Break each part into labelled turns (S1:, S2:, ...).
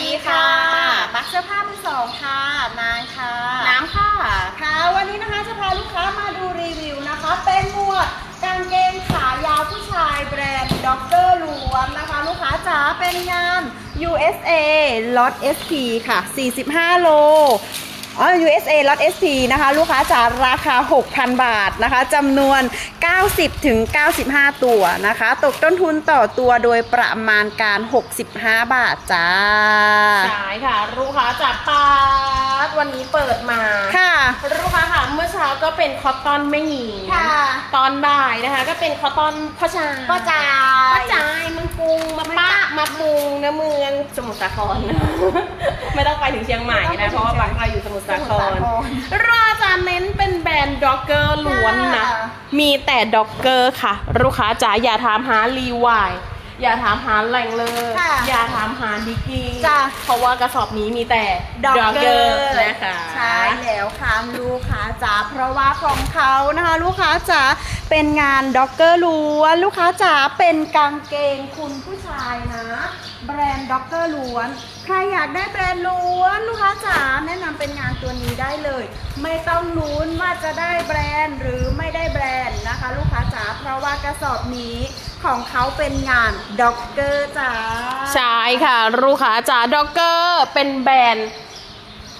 S1: ดีค่ะ มักเสื้อผ้ามือสองค่ะ นางค่ะ
S2: น้ำค่ะ
S1: ค่ะ วันนี้นะคะจะพาลูกค้ามาดูรีวิวนะคะ เป็นหมวดกางเกงขายาวผู้ชายแบรนด์ด็อกเตอร์ล้วนนะคะ ลูกค้าจ๋าเป็นงาน USA Lot SP ค่ะ 45 โล อ๋อ USA Lot SP นะคะ ลูกค้าจ๋าราคา 6,000 บาทนะคะจำนวน 90ถึง95 ตัวนะคะ ตกต้นทุนต่อตัวโดยประมาณการ 65 บาทจ้า
S2: ใช่ค่ะ ลูกค้าจากปาร์ตวันนี้เปิดมา
S1: ค่ะ
S2: ลูกค้าค่ะเมื่อเช้าก็เป็นคอตตอนไม่หญิง
S1: ค่ะ
S2: ตอนบ่ายนะคะ ก็เป็นคอตตอนพ่อชาย
S1: ก็จ่า
S2: พ่อยจายมึงกรุงมาป้ามาปรุงนะเมืองสมุทรสาคร ไม่ต้องไปถึงเชียงใหม่นะเพราะว่าบางเราอยู่สมุทรสาครเราจะเน้นเป็นแบรนด์ด็อกเกอร์ล้วนนะ
S1: ค่ะ
S2: มีแต่ด็อกเกอร์ค่ะ ลูกค้าจ๋าอย่าถามหารีวายอย่าถามหาแหล่งเลย
S1: ค่ะ
S2: อย่าถามหาดิกกี้
S1: จ้ะ
S2: เพราะว่ากระสอบนี้มีแต่
S1: ด็อกเกอร์
S2: นะคะ
S1: ใช่แล้วค่ะลูกค้าจ๋าเพราะว่าของเขานะคะ ลูกค้าจ๋าเป็นงานด็อกเกอร์ล้วนลูกค้าจ๋าเป็นกางเกงคุณผู้ชายนะ แบรนด์ด็อกเกอร์ล้วน ใครอยากได้แบรนด์ล้วนลูกค้าจ๋าแนะนำเป็นงานตัวนี้ได้เลย ไม่ต้องลุ้นว่าจะได้แบรนด์หรือไม่ได้แบรนด์นะคะ ลูกค้าจ๋าเพราะว่ากระสอบนี้ของเขาเป็นงานด็อกเกอร์จ๋า
S2: ใช่ค่ะ ลูกค้าจ๋าด็อกเกอร์เป็นแบรนด์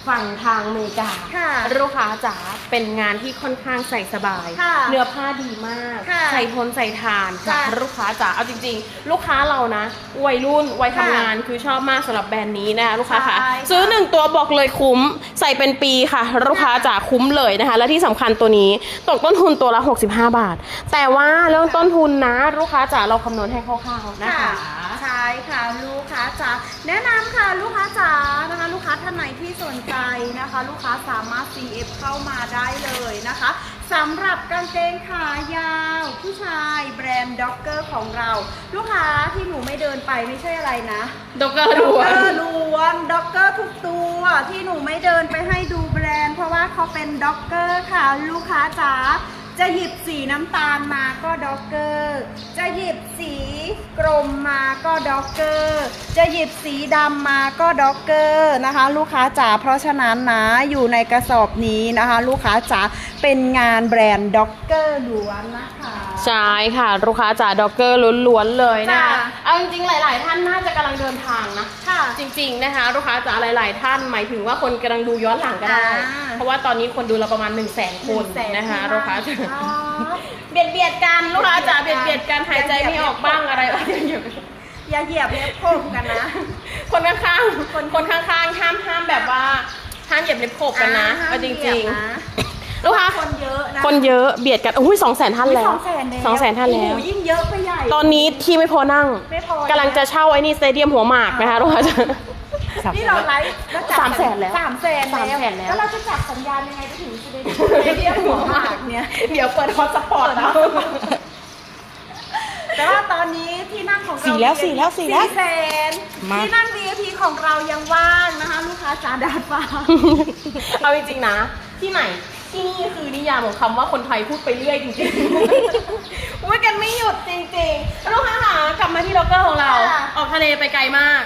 S2: ฝั่งทางอเมริกา
S1: ค่ะ
S2: ลูกค้าจ๋าเป็นงานที่ค่อนข้างใส่สบาย
S1: ค่ะ
S2: เนื้อผ้าดีมาก
S1: ค่ะ
S2: ใส่ทนใส่ทานค่ะ
S1: จ้ะ
S2: ลูกค้าจ๋าเอาจริง ๆ ลูกค้าเรานะวัยรุ่นวัยทำงานคือชอบมากสำหรับแบรนด์นี้นะคะลูกค้าค่ะ
S1: ใช่ค่ะ
S2: ซื้อหนึ่งตัวบอกเลยคุ้ม ใส่เป็นปีค่ะ ลูกค้าจ๋าคุ้มเลยนะคะ และที่สำคัญตัวนี้ตกต้นทุนตัวละ 65 บาท แต่ว่าเรื่องต้นทุนนะ ลูกค้าจ๋าเราคำนวณให้คร่าวๆนะคะ
S1: ใช่ค่ะลูกค้าจ๋าแนะนำค่ะลูกค้าจ๋านะคะลูกค้า ท่านไหนที่สนใจนะคะ ลูกค้าสามารถ CF เข้ามาได้เลยนะคะสำหรับกางเกงขายาว ผู้ชายแบรนด์ด็อกเกอร์ของเรา ลูกค้าที่หนูไม่เดินไปไม่ใช่อะไรนะ
S2: ด็อกเกอร์
S1: ด็อก
S2: ล้ว
S1: เกอนร์ล้วนด็อกเกอร์ทุกตัวที่หนูไม่เดินไปให้ดูแบรนด์ เพราะว่าเขาเป็นด็อกเกอร์ค่ะ ลูกค้าจ๋า จะหยิบสีน้ำตาลมาก็ด็อกเกอร์ จะหยิบสีกรมมาก็ด็อกเกอร์ จะหยิบสีดำมาก็ด็อกเกอร์นะคะ ลูกค้าจ๋าเพราะฉะนั้นนะอยู่ในกระสอบนี้นะคะ ลูกค้าจ๋าเป็นงานแบรนด์ด็อกเกอร์ล้วนนะคะ
S2: ใช่ค่ะ ลูกค้าจ๋าด็อกเกอร์ล้วนๆเลยนะ
S1: จ้ะ
S2: คะเอาจริงๆหลาย ๆ ท่านน่าจะกำลังเดินทางนะ
S1: ค่ะ
S2: จริง ๆนะคะ ลูกค้าจ๋าหลาย ๆ ท่านหมายถึงว่าคนกำลังดูย้อนหลังก็ได้
S1: อ่า
S2: เพราะว่าตอนนี้คนดูเราประมาณ1นึ่งแสนคน
S1: หงแส
S2: นะคะ
S1: ที่
S2: ลูกค้าจ๋า
S1: อ๋อ
S2: เบียดเบียดๆกันลูกค้าจ๋าเบียดเบียดๆกันหายใจไม่ออกบ้างอะไรบ้างอยู่
S1: อย่าเหยียบเล็บโคมกันนะ
S2: คนข้างๆคนคนข้างๆห้ามห้ามแบบว่าห้ามเหยียบเล็บขบกันนะ
S1: อ่า
S2: เอาจ
S1: ห้ามเหยี
S2: ริ
S1: ย
S2: ง
S1: บนะ
S2: ๆ ลูกค้า
S1: คนเยอะนะ
S2: คนเยอะเบียดกันอุ้ยสองแสนท่านแล้ว
S1: สองแสนแล้ว
S2: สองแสนท่านแล้ว
S1: โอ้โหยิ่งเยอะไปใหญ่
S2: ตอนนี้ที่ไม่พอนั่ง
S1: ไม่พอ กำ
S2: ลังจะเช่าไอ้นี่สเตเดียมหัวหมากนะคะลูกค้าจ๋า
S1: นี่เราไลฟ์แล้วจับ
S2: สามแสนแล้ว
S1: สามแสน
S2: สามแสนแล้ว
S1: แล้วเราจะจับสัญญาณยังไงไปถึงสเตเดียมหัวหมากเนี่ย
S2: เดี๋ยวเปิดฮอตสปอร์ตแล้ว
S1: แต่ว่าตอนนี้ที่นั่งของเรา
S2: สี่แล้วสี่แล้วสี่แล้ว
S1: แสน
S2: มา
S1: ที่นั่ง VIP ของเรายังว่างนะคะ ลูกค้าจ๋าดาดฟ้า
S2: เอาจริงๆนะ ที่ไหน ที่นี่คือนิยามของคำว่าคนไทยพูดไปเรื่อยจริงๆ พูดกันไม่หยุดจริงๆลูกค้าค่ะกลับมาที่ด็อกเกอร์ของเรา
S1: ค่ะ
S2: ออกทะเลไปไกลมาก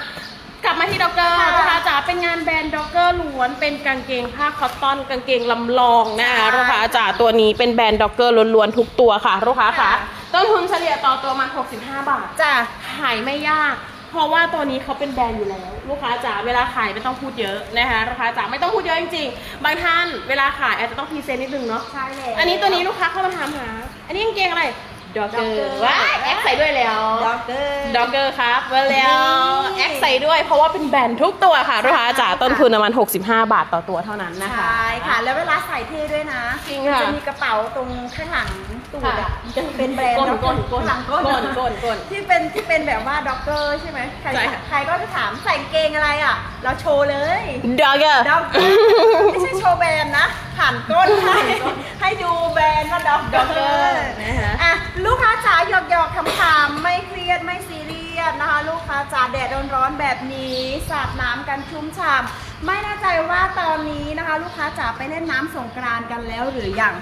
S2: กลับมาที่ด็อกเกอร์
S1: ค่ะ
S2: ลูกค้าจ๋าเป็นงานแบรนด์ด็อกเกอร์ล้วนเป็นกางเกงผ้าคอตตอนกางเกงลำลองนะคะ
S1: ค่ะ
S2: ลูกค้าจ๋าตัวนี้เป็นแบรนด์ด็อกเกอร์ล้วนๆทุกตัวค่ะลูกค้าค่ะ
S1: ค่ะ
S2: ต้นทุนเฉลี่ยต่อตัวมา 65 บาท
S1: จ้ะ
S2: ขายไม่ยาก เพราะว่าตัวนี้เขาเป็นแบรนด์อยู่แล้ว ลูกค้าจ๋าเวลาขายไม่ต้องพูดเยอะนะคะลูกค้าจ๋าไม่ต้องพูดเยอะจริงๆบางท่านเวลาขายอาจจะต้องพรีเซนต์นิดนึงเนาะ
S1: ใช่แล้ว
S2: อันนี้ตัวนี้ลูกค้าเข้ามาถามหา อันนี้กางเกงอะไรด็อกเกอ
S1: Dogger
S2: ร์ว้ายแอคใส่ด้วยแล้ว
S1: ด็อกเกอร์
S2: ด็อกเกอร์ครับมาแล้ว
S1: นี่
S2: แอคใส่ด้วยเพราะว่าเป็นแบรนด์ทุกตัวค่ะลูกค้าจ๋า
S1: ใช่ค่ะ
S2: ต้นทุนประมาณ65 บาทต่อตัวเท่านั้นนะคะ
S1: ใช่ค่ะ แล้วเวลาใส่เท่ด้วยนะ
S2: จริงค่ะ
S1: จะมีกระเป๋าตรงข้างหลัง ตูด
S2: ค่ะ
S1: อะจะเป็นแบรนด์
S2: ก้น
S1: ด็อกเกอ
S2: ก้น
S1: ร์
S2: ก้น
S1: หลังก้น
S2: ก้นก้นก้น
S1: ที่เป็นที่เป็นแบบว่าด็อกเกอร์ใช่ไหมใคร
S2: ใช่ค่ะ
S1: ใครก็จะถามใส่กางเกงอะไรอะ เราโชว์เลย
S2: ด็อกเกอร์
S1: ด็อกเกอร์ไม่ใช่โชว์แบรนด์นะผ่านก้นให้ให้ดูแบรนด์ว่าด็อกเกอ
S2: Dogger
S1: ร์
S2: นะคะ
S1: อะลูกค้าจ๋าหยอกหยอกๆคำๆไม่เครียดไม่ซีเรียสนะคะลูกค้าจ๋าแดดร้อนๆแบบนี้สาดน้ำกันชุ่มฉ่ำไม่แน่ใจว่าตอนนี้นะคะ ลูกค้าจ๋าไปเล่นน้ำสงกรานต์กันแล้วหรือยัง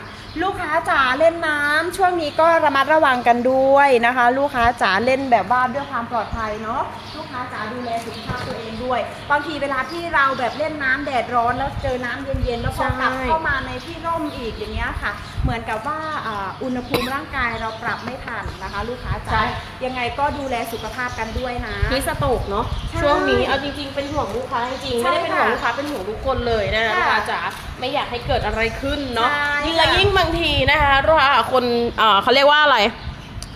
S1: ลูกค้าจ๋าเล่นน้ำช่วงนี้ก็ระมัดระวังกันด้วยนะคะ ลูกค้าจ๋าเล่นแบบว่าด้วยความปลอดภัยเนาะลูกค้าจ๋าดูแลสุขภาพตัวเองด้วยบางทีเวลาที่เราแบบเล่นน้ำแดดร้อนแล้วเจอน้ำเย็นๆแล้วพอกลับ
S2: ใช่
S1: เข้ามาในที่ร่มอีกอย่างเงี้ยค่ะ เหมือนกับว่าอ่าอุณหภูมิร่างกายเราปรับไม่ทันนะคะ ลูกค้าจ๋ายังไงก็ดูแลสุขภาพกันด้วยนะ
S2: มีสโตกเนาะ
S1: ใช่
S2: ช่วงนี้เอาจริง ๆเป็นห่วงลูกค้าจริงๆ
S1: ใช่
S2: ไม่ได้เป็นห่วง
S1: ค่ะ
S2: ลูกค้าเป็นห่วงทุกคนเลยนะคะ
S1: ค่ะ
S2: ลูกค้าจ๋า ไม่อยากให้เกิดอะไรขึ้นเนาะ
S1: ใช่
S2: ยิ่งและยิ่งบางทีนะคะว่าคนเอ่อเขาเรียกว่าอะไร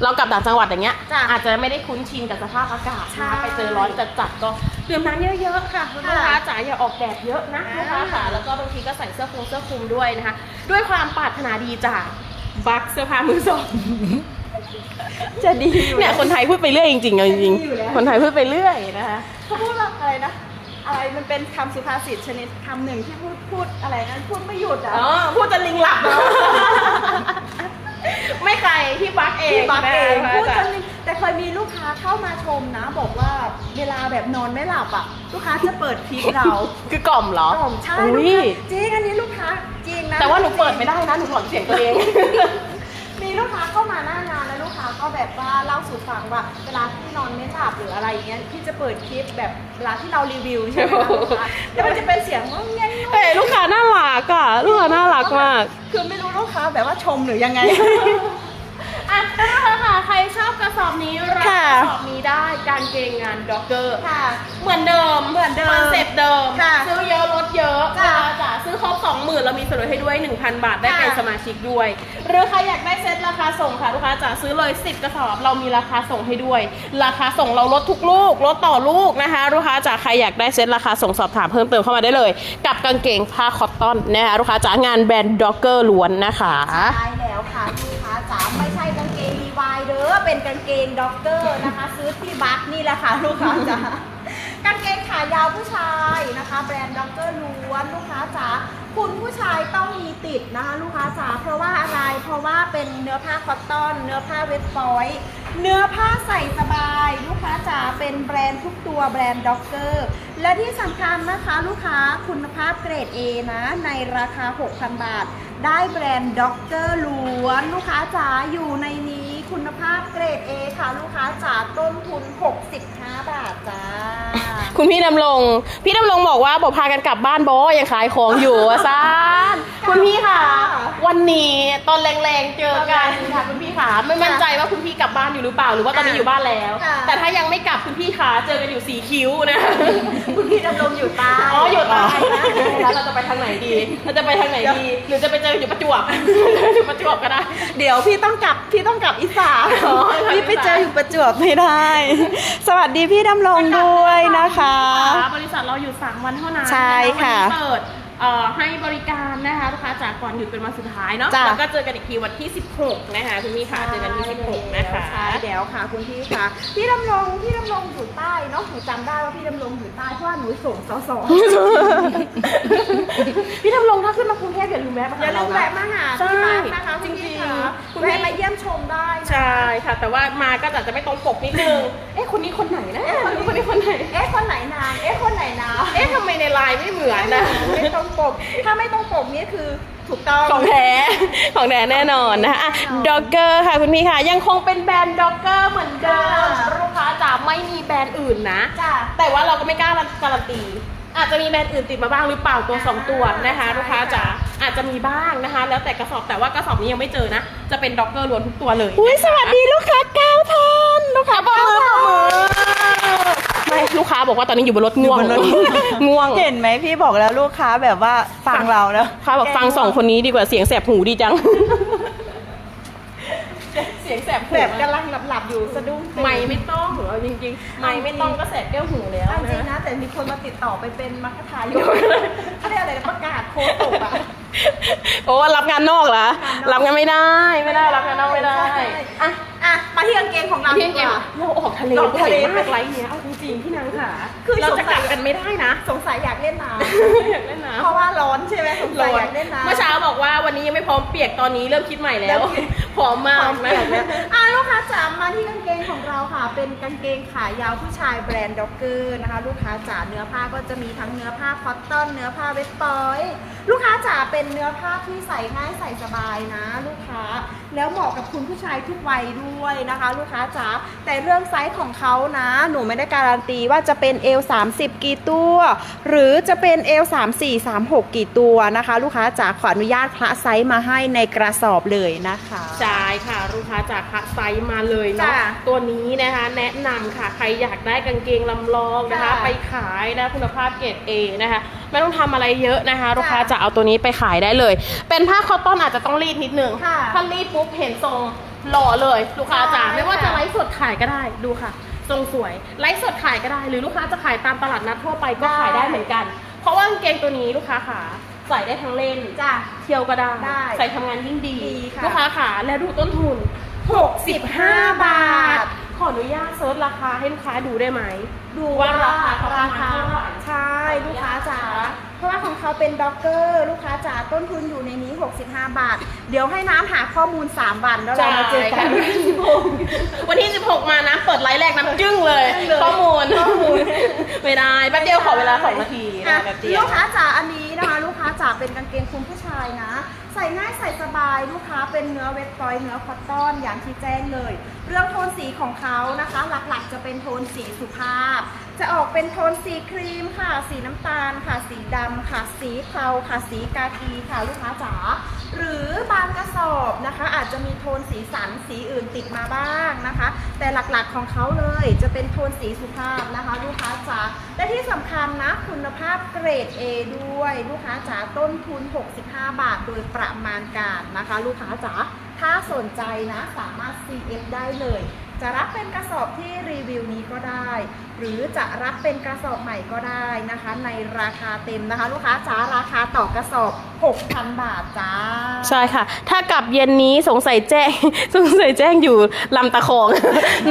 S2: เรากลับต่างจังหวัดอย่างเงี้ย
S1: จ้ะ
S2: อาจจะไม่ได้คุ้นชินกับสภาพอากาศ
S1: ใช่
S2: นะคะไปเจอร้อนจัดๆก็ดื่มน้ำเยอะๆค่ะลูกค้าจ๋าอย่าออกแดดเยอะนะ
S1: อ่า
S2: ลูกค้าค่ะแล้วก็บางทีก็ใส่เสื้อคลุมเสื้อคลุมด้วยนะคะ ด้วยความปรารถนาดีจากบักเสื้อผ้ามือสอง
S1: จะดีอยู่
S2: เนี่ยคนไทยพูดไปเรื่อยจริงๆเอาจริง
S1: ดีอยู่แล้ว
S2: ๆคนไทยพูดไปเรื่อยนะคะ
S1: เขาพูดว่าอะไรนะ อะไรมันเป็นคำสุภาษิตชนิดคำหนึ่งที่พูดพูดอะไรนะพูดไม่หยุดอะ
S2: อ๋อพูดจะลิงหลับ ไม่ใครที่บักเอง
S1: พี่บักเอง
S2: นะคะ
S1: พูดจนแต่เคยมีลูกค้าเข้ามาชมนะ บอกว่าเวลาแบบนอนไม่หลับอะ ลูกค้าจะเปิดคลิปเรา
S2: คือกล่อมเหรอ
S1: กล่อมใช่
S2: อุ๊
S1: ลูก
S2: ย
S1: ค้าจริงอันนี้ลูกค้าจริงนะ
S2: แต่ว่าหนูเปิดไม่ได้นะหนูถอนเสียงตัวเอง
S1: มีลูกค้าเข้ามาหน้างานแล้วลูกค้าก็แบบว่าเล่าสู่ฟังว่าเวลาที่ นอนไม่หลับหรืออะไรอย่างเงี้ยพี่จะเปิดคลิปแบบเวลาที่เรารีวิวใช่ไหมคะลูกค้าแล้วมันจะเป็นเสียงงงแงง
S2: แต่ลูกค้าน่ารักอะลูกค้าน่ารักมาก
S1: คือไม่รู้ลูกค้าแบบว่าชมหรือยังไง
S2: อะค่ะใครชอบกระสอบนี้รับก
S1: ค่ะ
S2: ระสอบนี้ได้การเกงงานด็อกเกอร์
S1: ค่ะ
S2: เหมือนเดิม
S1: เหมือนเดิม
S2: คอนเซ็ปต์เดิม
S1: ค่ะ
S2: ซื้อเยอะลดเยอะ
S1: จ้ะ
S2: จ้ะซื้อครบ20,000เรามีส่วนลดให้ด้วย 1,000 บาทได้
S1: ค่ะ
S2: เป็นสมาชิกด้วย หรือใครอยากได้เซ็ตราคา ซื้อเลย 10 กระสอบ เรามีราคาส่งให้ด้วย ราคาส่งเราลดทุกลูกลดต่อลูกนะคะลูกค้าจ๋าใครอยากได้เซ็ตราคาส่งสอบถามเพิ่มเติมเข้ามาได้เลย กับกางเกงผ้าคอตตอนนะคะลูกค้าจ๋างานแบรนด์ด็อกเกอร์ล้วนนะคะ
S1: ใช่แล้วค่ะลูกค้าจ๋าไม่ใช่กางเกงรีวายเด้อเป็นกางเกงด็อกเกอร์นะคะ ซื้อที่บัคนี่แหละค่ะลูกค้าจ๋ากางเกงขายาวผู้ชายนะคะ แบรนด์ด็อกเกอร์ล้วนลูกค้าจ๋า คุณผู้ชายต้องมีติดนะคะลูกค้าจ๋าเพราะว่าอะไรเพราะว่าเป็นเนื้อผ้าคอตตอน เนื้อผ้าเวทฟอยต์เนื้อผ้าใส่สบาย ลูกค้าจ๋าเป็นแบรนด์ทุกตัวแบรนด์ด็อกเกอร์และที่สำคัญนะคะลูกค้าคุณภาพเกรด A นะในราคา 6,000 บาท ได้แบรนด์ด็อกเกอร์ล้วน ลูกค้าจ๋าอยู่ในนี้คุณภาพเกรด A ค่ะ ลูกค้าจ๋าต้นทุน 65 บาทจ้า
S2: คุณพี่ดำรงพี่ดำรงบอกว่าบอกพากันกลับบ้านโบยังขายของอยู่อะซ่านคุณพี่ค่ะ วันนี้ตอนแรงๆเจอกันค่ะคุณพี่ค่ะไม่มั่นใจว่าคุณพี่กลับบ้าน อยู่หรือเปล่าหรือว่าตอนนี้อยู่บ้านแล้ว
S1: ค่ะ
S2: แต่ถ้ายังไม่กลับคุณพี่ค่ะเจอกันอยู่สีคิ้วนะ
S1: คุณพี่ดำรงอยู่ใต้
S2: อ๋ออยู่ใต้นะแล้วเราจะไปทางไหนดี เราจะไปทางไหนดี หรือจะไปเจออยู่ประจวบ อยู่ประจวบก็ได้
S1: เดี๋ยวพี่ต้องกลับพี่ต้องกลับอีสาน
S2: อ๋อ
S1: พี่ไปเจออยู่ประจวบไม่ได้ สวัสดีพี่ดำรงด้วยนะคะ
S2: บริษัทเราอยู่3วันเท่านั้น
S1: ใช่ค่ะ
S2: วันนี้เปิด เอ่อให้บริการนะคะลูกค้าจากก่อนหยุดเป็นวันสุดท้ายเนาะ
S1: จ้ะ
S2: แล้วก็เจอกันอีกทีวันที่ 16 นะคะคุณพี่ค่ะเจอกันที่ 16 นะคะ
S1: ใช่เดี๋ยวค่ะคุณพี่ค่ะพี่ดำรงพี่ดำรงอยู่ใต้เนาะหนูจำได้ว่าพี่ดำรงอยู่ใต้เพราะว่าหนูส่งสส
S2: พี่ดำรงถ้าขึ้นมากรุงเทพอย่าลืมแวะมา
S1: อย่า
S2: หา
S1: ลื
S2: เรา
S1: ม
S2: นะ
S1: แวะมาหาที่บ้านนะคะ
S2: จริงๆ
S1: คุณพี่ค่ะ
S2: คุณพี่
S1: แวะมาเยี่ยมชมได้นะ
S2: ใช่ค่ะ แต่ว่ามาก็อาจจะไม่ตรงปกนิดนึง เอ๊ะคนนี้คนไหนนะคนนี้คนไหน
S1: เอ๊ะคนไหนนานเอ๊ะคนไหนนาน
S2: เอ๊ะทำไมในไลน์ไม่เหมือนนะ
S1: ไม่ต้องปก ถ้าไม่ต้องปกนี่คือถูกต้อง
S2: ของแท้ ของแท้แน่นอนนะคะด็อกเกอร์ค่ะคุณพี่ค่ะ ยังคงเป็นแบรนด์ด็อกเกอร์เหมือนเดิม
S1: ค่ะ
S2: ลูกค้าจ๋าไม่มีแบรนด์อื่นนะ
S1: จ้ะ
S2: แต่ว่าเราก็ไม่กล้าการันตี อาจจะมีแบรนด์อื่นติดมาบ้างหรือเปล่าตัวสองตัวนะคะ
S1: ใช่
S2: ลูกค้าจ๋าอาจจะมีบ้างนะคะ แล้วแต่กระสอบแต่ว่ากระสอบนี้ยังไม่เจอนะ จะเป็นด็อกเกอร์ล้วนทุกตัวเลย
S1: อุ้ยสวัสดีลูกค้าเก้าท่านลูกค้า
S2: ปรบ
S1: เก้า
S2: มือปรบมือ
S1: ท่าน
S2: ไม่ ลูกค้าบอกว่าตอนนี้อยู่บนรถง่วงง่วง
S1: เห็นไหมพี่บอกแล้วลูกค้าแบบว่าฟังเราแล้ว
S2: ค้าบอกฟังสองคนนี้ดีกว่าเสียงแสบหูดีจัง เสียงแสบหู
S1: แบบกำลังหลับๆอยู่สะดุ้งตื่น
S2: ไม่ไม่ต้องเหรอจริงๆไม่ไม่ต้องก็แสบแก้วหูแล้ว
S1: เอาจริง
S2: นะ
S1: นะแต่มีคนมาติดต่อไปเป็นมัคคทายกเขาเรียกอะไรนะประกาศโคตกอะ
S2: โอ้รับงานนอกเหรอรับงานไม่ได้ไม่ได้รับงานนอกไม่ได้
S1: ใช่
S2: อะ
S1: อะมาที่กางเกงของเรา
S2: เที่ยง
S1: ดี
S2: เก
S1: ก
S2: ม
S1: ว่า
S2: เราออกทะเล
S1: ออกทะเล
S2: บ่อยมากไรเนี้ยเอาจ ริงริงๆพี่นางค่ะ
S1: คือ
S2: เรา
S1: สง
S2: จะ
S1: สั
S2: ก
S1: ย
S2: ลับกันไม่ได้นะ
S1: สงสัยอยากเล่นน้
S2: อยากเล่นำน้ำ
S1: เพราะว่าร้อนใช่ไหมสงสัยอยากเล่นน้ำ
S2: เมื่อเช้าบอกว่าวันนี้ยังไม่พร้อมเปียกตอนนี้เริ่มคิดใหม่แล้ว
S1: เริ่มคิด
S2: พร้อมมาก
S1: ความ
S2: นะ
S1: เปลี่ยนเลยอะลูกค้าจ๋ามาที่กางเกงของเราค่ะ เป็นกางเกงขายาวผู้ชายแบรนด์ด็อกเกอร์นะคะ ลูกค้าจ๋าเนื้อผ้าก็จะมีทั้งเนื้อผ้าคอตตอนเนื้อผ้าเวสปอยลูกค้าจ๋าเป็นเนื้อผ้าที่ใส่ง่ายใส่สบายนะ ลูกค้าแล้วเหมาะกับคุณผู้ชายทุกวัยด้วยนะคะ ลูกค้าจ๋าแต่เรื่องไซส์ของเขานะ หนูไม่ได้การันตีว่าจะเป็นเอล30กี่ตัว หรือจะเป็นเอล34 36กี่ตัวนะคะ ลูกค้าจ๋าขออนุญาตคละไซส์มาให้ในกระสอบเลยนะคะ
S2: ใช่ค่ะลูกค้าจากคัดไซส์มาเลยเนาะ
S1: จ้ะ
S2: ตัวนี้นะคะ แนะนำค่ะใครอยากได้กางเกงลำลองนะคะ
S1: จ้ะ
S2: ไปขายนะคุณภาพเกรด A นะคะไม่ต้องทำอะไรเยอะนะคะ ลูกค้าจะเอาตัวนี้ไปขายได้เลย เป็นผ้าคอตตอนอาจจะต้องรีดนิดนึง
S1: ค่ะ
S2: ถ้ารีดปุ๊บเห็นทรงหล่อเลย ลูกค้าจ๋า
S1: ใช่
S2: ไม่ว่าจะ
S1: ค่ะ
S2: ไลฟ์สดขายก็ได้ดูค่ะ ทรงสวยไลฟ์สดขายก็ได้ หรือลูกค้าจะขายตามตลาดนัดทั่วไปก็ขายได้เหมือนกัน เพราะว่ากางเกงตัวนี้ลูกค้าขาใส่ได้ทั้งเล่น
S1: จ้ะ
S2: เที่ยวก็ได้
S1: ได้
S2: ใส่ทำงานยิ่งดี
S1: ดีค่ะ
S2: ลูกค้าขาแล้วดูต้นทุน 65 บาท ขออนุญาตเซิร์ชราคาให้ลูกค้าดูได้ไหม
S1: ดู
S2: ว่า
S1: ว่า
S2: ราคาเขา
S1: ราคา
S2: ประมาณ
S1: เขาเป็นด็อกเกอร์ลูกค้าจ๋าต้นทุนอยู่ในนี้ 65 บาท เดี๋ยวให้น้ำหาข้อมูล 3 วันแล้วเรามาเจอกัน
S2: วันที่16มานะเปิดไลฟ์แรกน้ำจึ้งเลย
S1: จึ้งเลย
S2: ข้อมูล
S1: ข้อมูล
S2: ไม่ได้แป๊บเดียวขอเวลา2นาทีนะ
S1: อะ
S2: แป๊บเดียว
S1: ลูกค้าจ๋าอันนี้นะคะ ลูกค้าจ๋าเป็นกางเกงคุณผู้ชายนะ ใส่ง่ายใส่สบายลูกค้าเป็นเนื้อเวทฟอยล์เนื้อคอตตอนอย่างที่แจ้งเลย เรื่องโทนสีของเขานะคะ หลักๆจะเป็นโทนสีสุภาพ จะออกเป็นโทนสีครีมค่ะ สีน้ำตาลค่ะ สีดำค่ะ สีเทาค่ะ สีกากีค่ะลูกค้าจ๋า หรือบางกระสอบนะคะ อาจจะมีโทนสีสันสีอื่นติดมาบ้างนะคะ แต่หลักๆของเขาเลยจะเป็นโทนสีสุภาพนะคะ ลูกค้าจ๋า และที่สำคัญนะคุณภาพเกรด A ด้วย ลูกค้าจ๋าต้นทุน 65 บาทโดยประมาณการนะคะ ลูกค้าจ๋า ถ้าสนใจนะสามารถ CF ได้เลย จะรับเป็นกระสอบที่รีวิวนี้ก็ได้ หรือจะรับเป็นกระสอบใหม่ก็ได้นะคะ ในราคาเต็มนะคะ ลูกค้าจ๋าราคาต่อกระสอบ 6,000 บาทจ้า
S2: ใช่ค่ะ ถ้ากลับเย็นนี้สงสัยแจ้ง สงสัยแจ้งอยู่ลำตะคอง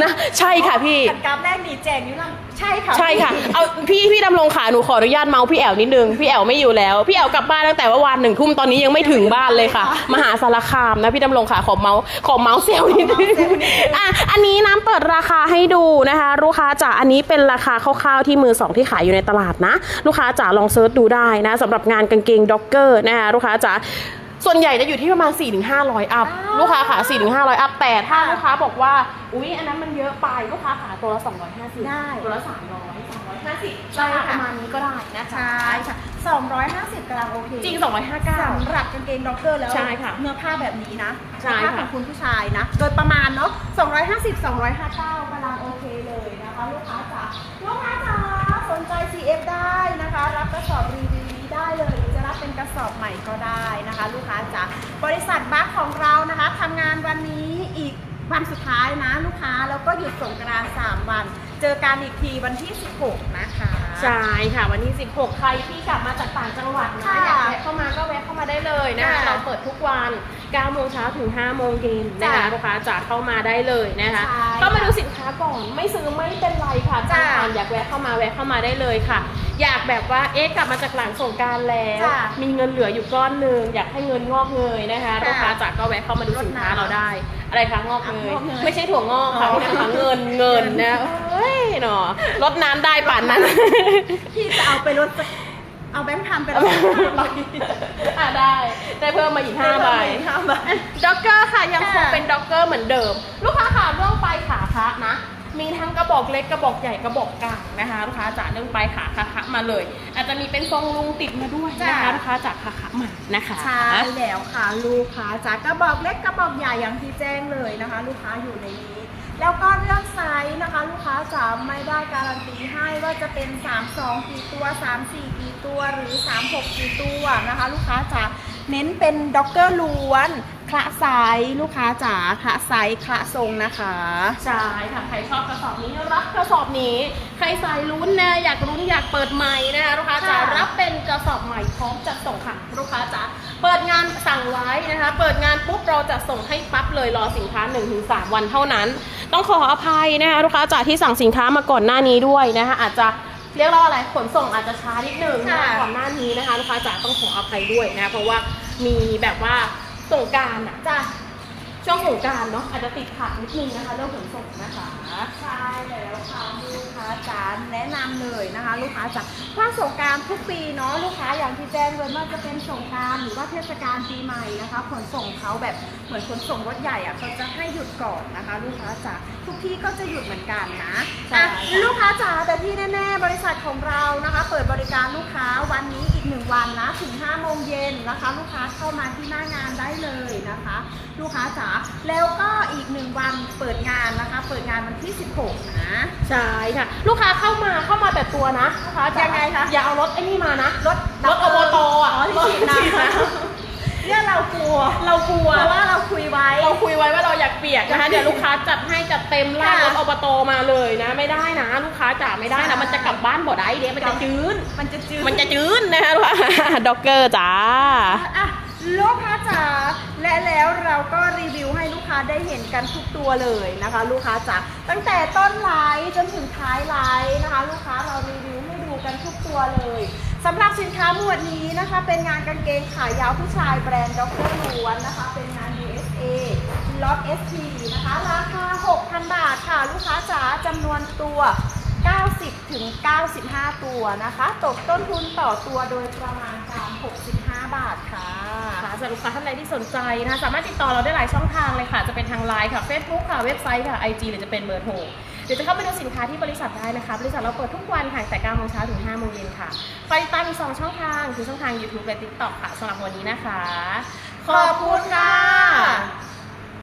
S2: นะ ใช่ค่ะพี่
S1: ขันกราฟแรกดีแจกนิ้วลำ ใช่ค่ะ
S2: ใช่ค่ะ เอาพี่พี่ดำรงขาหนูขออนุญาตเมาส์พี่แอลนิดนึง พี่แอลไม่อยู่แล้ว พี่แอลกลับบ้านตั้งแต่ว่าวันหนึ่งทุ่มตอนนี้ยังไม่ถึงบ้านเลยค่ะ มหาสารคามนะพี่ดำรงขาขอเมาส์ขอเมาส์เซลล์นิดนึงอะอันนี้น้ำเปิดราคาให้ดูนะคะลูกค้าจ๋าอันนี้เป็นราคาคร่าวๆที่มือสองที่ขายอยู่ในตลาดนะ ลูกค้าจ๋าลองเซิร์ชดูได้นะสำหรับงานกางเกงด็อกเกอร์นะคะลูกค้าจ๋า ส่วนใหญ่จะอยู่ที่ประมาณ 4-500 อัพ ลูกค้าขา4-500 อัพ แต่ถ้าลูกค้าบอกว่า อุ๊ย อันนั้นมันเยอะไปลูกค้าขาตัวละ 250
S1: ได้
S2: ตัวละ 300 350
S1: ใช่
S2: ราคา
S1: ค่ะ
S2: ประมาณนี้ก็ได้นะจ๊ะ
S1: ใช่ค่ะ250กรัมโอเค
S2: จริง
S1: ส
S2: 259ำ
S1: หรับกางเกงด็อกเกอร์แล้ว
S2: ใช่ค่ะ
S1: เนื้อผ้าแบบนี้นะ
S2: ใช่
S1: เนื้อผ้า
S2: ค่ะ
S1: ของคุณผู้ชายนะ โดยประมาณเนาะ250 259กำลังโอเคเลยนะคะ ลูกค้าจ๋าลูกค้าจ๋าสนใจ CF ได้นะคะ รับกระสอบรีวิวนี้ได้เลย กระสอบใหม่ก็ได้นะคะ ลูกค้าจ๋าบริษัทบัคของเรานะคะทำงานวันนี้อีกวันสุดท้ายนะลูกค้าแล้วก็หยุดส่งกรานต์3วัน เจอกันอีกทีวันที่ 16 นะคะ
S2: ใช่ค่ะวันที่ 16 ใครที่กลับมาจากต่างจังหวัดนะ
S1: ค่ะ
S2: อยากแวะเข้ามาก็แวะเข้ามาได้เลยนะคะ
S1: ค่ะ
S2: เราเปิดทุกวัน 9โมงเช้าถึง5โมงเย็นนะคะ
S1: จ้ะ
S2: ลูกค้าจ๋าเข้ามาได้เลยนะคะ
S1: ใช่
S2: เข้ามาดูสินค้าก่อนไม่ซื้อไม่เป็นไรค่ะ
S1: จ้ะ
S2: ทางอยากแวะเข้ามาแวะเข้ามาได้เลยค่ะ อยากแบบว่าเอ๊ะกลับมาจากหลังสงกรารแล้ว
S1: จ้ะ
S2: มีเงินเหลืออยู่ก้อนหนึ่งอยากให้เงินงอกเงยนะคะ
S1: จ้ะ
S2: ลูกค้าจ๋าก็แวะเข้ามาดูสินค้าเราได้ อะไรคะงอกเงย
S1: งอกเงย
S2: ไม่ใช่ถั่วงอกค่ะ
S1: อ๋อ
S2: พี่นะคะเงินเงินนะเฮ้ยหนอลดน้ำได้ป่านนั้น
S1: พี่จะเอาไปลดสัก เอาแบงค์พันไปลดสักห้าใบ
S2: อะได้ ได้เพิ่มมาอีกห้าใบ
S1: ห้าใบ
S2: ด็อกเกอร์ค่ะยังคง
S1: ค่ะ
S2: เป็นด็อกเกอร์เหมือนเดิม ลูกค้าขาเรื่องปลายขาคะนะ มีทั้งกระบอกเล็กกระบอกใหญ่กระบอกกลางนะคะลูกค้าจ๋าเรื่องปลายขาคะคะมาเลย อาจจะมีเป็นทรงลุงติดมาด้วยนะคะ
S1: จ้ะ
S2: ลูกค้าจ๋าคะคะมานะคะ
S1: ใช่แล้วค่ะลูกค้าจากกระบอกเล็กกระบอกใหญ่อย่างที่แจ้งเลยนะคะ ลูกค้าอยู่ในนี้ แล้วก็เรื่องไซส์นะคะ ลูกค้าจะไม่ได้การันตีให้ว่าจะเป็น 32 กี่ตัว 34 กี่ตัวหรือ 36 กี่ตัวนะคะ ลูกค้าจะเน้นเป็นด็อกเกอร์ล้วนคละไซส์ลูกค้าจ๋าคละไซส์คละทรงนะคะ
S2: ใช่ค่ะใครชอบกระสอบนี้รับกระสอบนี้ ใครใส่ลุ้นนะอยากลุ้นอยากเปิดใหม่นะคะลูกค้าจ๋า
S1: ค่ะ
S2: รับเป็นกระสอบใหม่พร้อมจัดส่งค่ะลูกค้าจ๋าเปิดงานสั่งไว้นะคะ เปิดงานปุ๊บเราจะส่งให้ปั๊บเลยรอสินค้า 1-3 วันเท่านั้น ต้องขออภัยนะคะลูกค้าจากที่สั่งสินค้ามาก่อนหน้านี้ด้วยนะคะอาจจะเรียกว่าอะไรขนส่งอาจจะช้านิดนึงนะคะ
S1: ค่ะ
S2: ก่อนหน้านี้นะคะลูกค้าจ๋าต้องขออภัยด้วยนะคะเพราะว่ามีแบบว่าสงกรารอะ
S1: จ้ะ
S2: ช่วงสงกรารเนาะอาจจะติดขัดนิดนึงนะคะเรื่องขนส่งนะคะ
S1: ใช่แล้วค่ะลูกค้าจ๋าแนะนำเลยนะคะ ลูกค้าจ๋าว่าสงกรารทุกปีเนาะลูกค้าอย่างที่แจ้งเลยว่าจะเป็นสงกรารหรือว่าเทศกาลปีใหม่นะคะขนส่งเขาแบบเหมือนขนส่งรถใหญ่อะเขาจะให้หยุดก่อนนะคะ ลูกค้าจ๋าทุกที่ก็จะหยุดเหมือนกันนะ
S2: ใช่
S1: อะ
S2: ค่ะ
S1: ลูกค้าจ๋าแต่ที่แน่ๆ บริษัทของเรานะคะ เปิดบริการลูกค้าวันนี้อีกหนึ่งวันนะถึง5โมงเย็นนะคะ ลูกค้าเข้ามาที่หน้างานได้เลยนะคะ ลูกค้าจ๋าแล้วก็อีกหนึ่งวันเปิดงานนะคะ เปิดงานวันที่16 นะ
S2: ใช่ค่ะ ลูกค้าเข้ามาเข้ามาแต่ตัวนะลูกค้าจ๋า
S1: ยังไงคะ
S2: อย่าเอารถไอ้นี่มานะ
S1: รถ
S2: รถอบตอะ
S1: อ๋อที่ฉีดน้
S2: ฉีดน้ำ
S1: เนี่ยเรากลัว
S2: เรากลัว
S1: เพราะว่าเราคุยไว้
S2: เราคุยไว้ว่าเราอยากเปียกนะคะ เดี๋ยวลูกค้าจัดให้จัดเต็มลากรถ
S1: ค่ะ
S2: อบตมาเลยนะ ไม่ได้นะ ลูกค้าจ๋าไม่ได้
S1: ใช่
S2: นะ มันจะกลับบ้านบ่ได้เดี๋ยวมันจะจื้น
S1: มันจะจืด
S2: มันจะจื้นนะคะลูกค้าด็อกเกอร์จ้า
S1: อะลูกค้าจ๋า และแล้วเราก็รีวิวให้ลูกค้าได้เห็นกันทุกตัวเลยนะคะ ลูกค้าจ๋าตั้งแต่ต้นไลฟ์จนถึงท้ายไลฟ์นะคะ ลูกค้าเรารีวิวให้ดูกันทุกตัวเลยสำหรับสินค้าหมวดนี้นะคะ เป็นงานกางเกงขายาวผู้ชายแบรนด์ด็อกเตอร์ล้วนนะคะ เป็นงาน USA ล็อต SP นะคะ ราคา 6,000 บาทค่ะ ลูกค้าจ๋าจำนวนตัว 90 ถึง 95 ตัวนะคะ ตกต้นทุนต่อตัวโดยประมาณการ65 บาทค่ะ
S2: ค่ะสำหรับลูกค้าท่านใดที่สนใจนะคะสามารถติดต่อเราได้หลายช่องทางเลยค่ะ จะเป็นทางไลน์ค่ะ Facebook ค่ะ เว็บไซต์ค่ะ IG หรือจะเป็นเบอร์โทรเดี๋ยวจะเข้าไปดูสินค้าที่บริษัทได้นะคะ บริษัทเราเปิดทุกวันค่ะตั้งแต่9โมงเช้าถึง5โมงเย็นค่ะไปตามอีกสองช่องทางคือช่องทาง YouTube และ TikTok ค่ะสำหรับวันนี้นะคะ
S1: ขอบคุณค่ะ